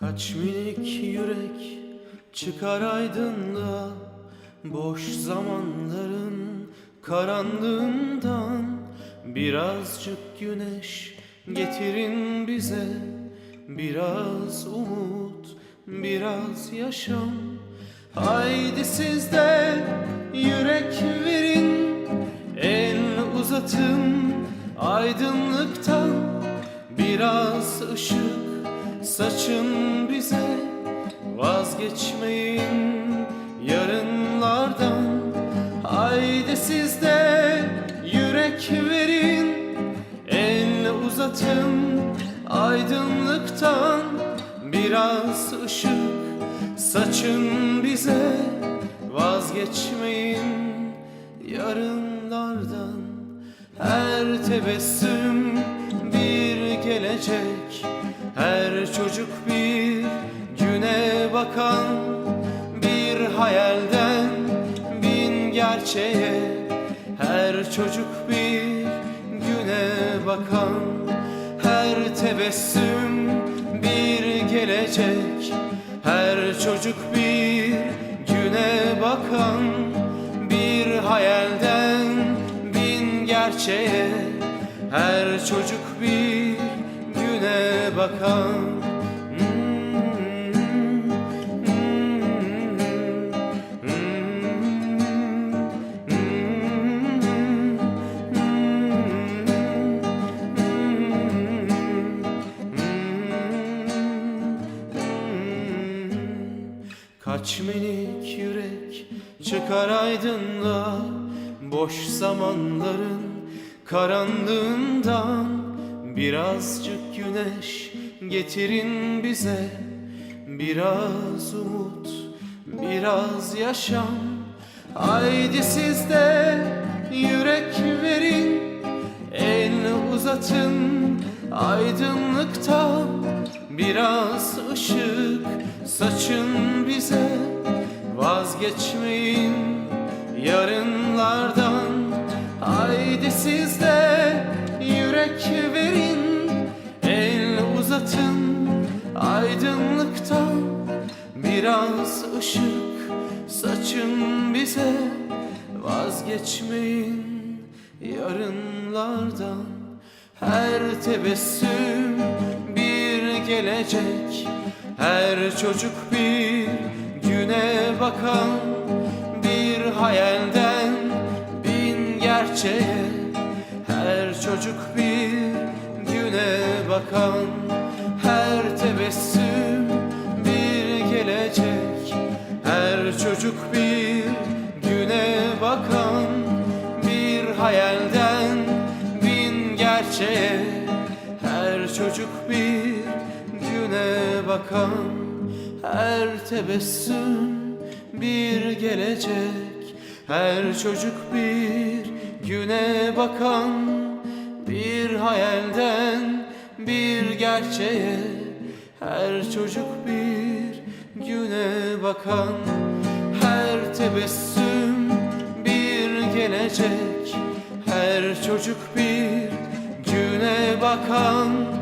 Kaç minik yürek çıkar aydınlığa Boş zamanların karanlığından. Birazcık güneş getirin bize Biraz umut, biraz yaşam. Haydi siz de yürek verin El uzatın aydınlıktan. Biraz ışık saçın bize Vazgeçmeyin yarınlardan. Haydi siz de yürek verin El uzatın aydınlıktan. Biraz ışık saçın bize Vazgeçmeyin yarınlardan. Her tebessüm bir gelecek Her çocuk bir güne bakan Bir hayalden bin gerçeğe. Her çocuk bir güne bakan Her tebessüm bir gelecek. Her çocuk bir güne bakan Bir hayalden bin gerçeğe. Her çocuk bir güne bakan. Kaç minik yürek çıkar aydınlığa Boş zamanların karanlığından Birazcık güneş getirin bize. Biraz umut, biraz yaşam. Haydi siz de yürek verin. El uzatın aydınlıktan Biraz ışık saçın bize. Vazgeçmeyin yarınlardan. Haydi siz de yürek verin El uzatın. Aydınlıktan Biraz ışık saçın bize. Vazgeçmeyin yarınlardan. Her tebessüm bir gelecek. Her çocuk bir güne bakan Her çocuk bir güne bakan Her tebessüm bir gelecek. Her çocuk bir güne bakan Bir hayalden bin gerçeğe. Her çocuk bir güne bakan Her tebessüm bir gelecek. Her çocuk bir güne bakan Bir hayalden bir gerçeğe Her çocuk bir güne bakan Her tebessüm bir gelecek Her çocuk bir güne bakan